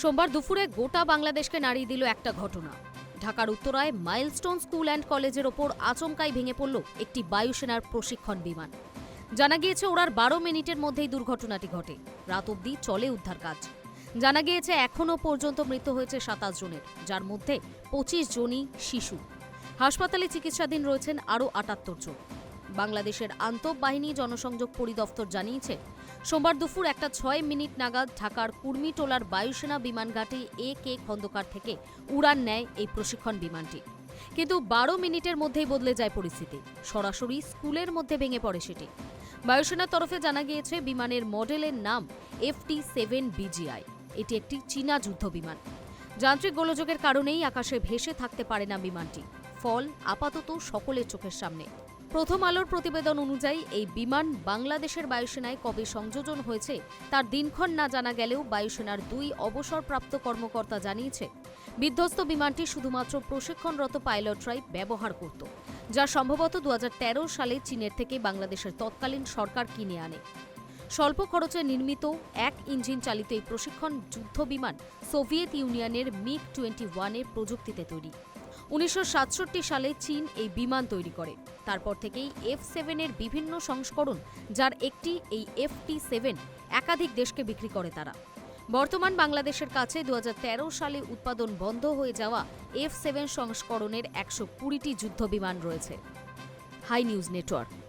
সোমবার দুপুরে গোটা বাংলাদেশকে নাড়িয়ে দিল একটা ঘটনা। ঢাকার উত্তরায় মাইলস্টোন স্কুল অ্যান্ড কলেজের ওপর আচমকাই ভেঙে পড়ল একটি বায়ুসেনার প্রশিক্ষণ বিমান। জানা গিয়েছে ওড়ার বারো মিনিটের মধ্যেই দুর্ঘটনাটি ঘটে। রাত অবধি চলে উদ্ধার কাজ। জানা গিয়েছে, এখনও পর্যন্ত মৃত্যু হয়েছে সাতাশ জনের, যার মধ্যে পঁচিশ জনই শিশু। হাসপাতালে চিকিৎসাধীন রয়েছেন আরও আটাত্তর জন। বাংলাদেশের আন্তঃবাহিনী জনসংযোগ পরিদপ্তর জানিয়েছে, সোমবার দুপুর একটা ছয় মিনিট নাগাদ ঢাকার কুর্মিটোলার বায়ুসেনা বিমানঘাটে এ কে খন্দকার থেকে উড়ান নেয় এই প্রশিক্ষণ বিমানটি। কিন্তু বারো মিনিটের মধ্যেই বদলে যায় পরিস্থিতি। সরাসরি স্কুলের মধ্যে ভেঙে পড়ে সেটি। বায়ুসেনার তরফে জানা গিয়েছে, বিমানের মডেলের নাম এফটি সেভেন বিজিআই এটি একটি চীনা যুদ্ধ বিমান। যান্ত্রিক গোলযোগের কারণেই আকাশে ভেসে থাকতে পারে না বিমানটি। ফল আপাতত সকলের চোখের সামনে। প্রথম আলোর প্রতিবেদন অনুযায়ী, এই বিমান বাংলাদেশের বায়ুসেনায় কবে সংযোজন হয়েছে, তার দিনক্ষণ না জানা গেলেও বায়ুসেনার দুই অবসরপ্রাপ্ত কর্মকর্তা জানিয়েছে। বিধ্বস্ত বিমানটি শুধুমাত্র প্রশিক্ষণরত পাইলটরাই ব্যবহার করত, যা সম্ভবত দু হাজার তেরো সালে চীনের থেকে বাংলাদেশের তৎকালীন সরকার কিনে আনে। স্বল্প খরচে নির্মিত এক ইঞ্জিন চালিত এই প্রশিক্ষণ যুদ্ধ বিমান সোভিয়েত ইউনিয়নের মিগ টোয়েন্টি ওয়ানের প্রযুক্তিতে তৈরি। উনিশশো সাতষট্টি সালে চীন এই বিমান তৈরি করে। তারপর থেকেই এফ সেভেনের বিভিন্ন সংস্করণ, যার একটি এই এফ টি সেভেন একাধিক দেশকে বিক্রি করে তারা। বর্তমান বাংলাদেশের কাছে দু হাজার তেরো সালে উৎপাদন বন্ধ হয়ে যাওয়া এফ সেভেন সংস্করণের একশো কুড়িটি যুদ্ধ বিমান রয়েছে। Hi news network.